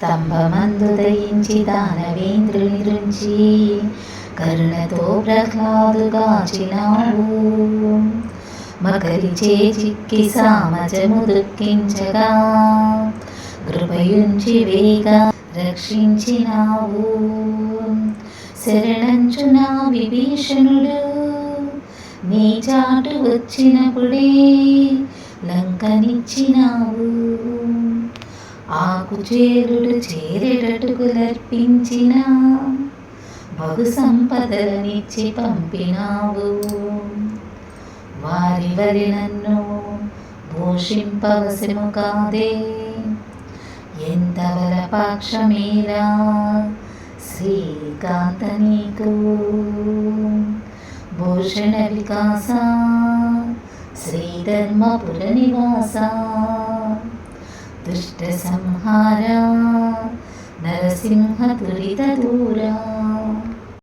స్తంభమందు దయించి దానవేంద్రుని రుంచి కరుణతో ప్రహ్లాదుగాచినావు మకరిచే చిక్కి సామజము దుఃఖించగా కృపయుంచి వేగ రక్షించినావు శరణంచునా విభీషణుడు నీ చాటు వచ్చినప్పుడే లంకనిచ్చినావు ఆకుచేరుడు చేరేటటుకులర్పించిన బహు సంపదలనిచ్చి పంపినావు. వారి వరి నన్ను భూషింపవశము కాదే. ఎంతవర వరపాక్షమేరా శ్రీకాంత నీకు? భూషణ వికాస శ్రీధర్మపుర నివాస? దుష్ట సంహార నరసింహ దురిత దూరా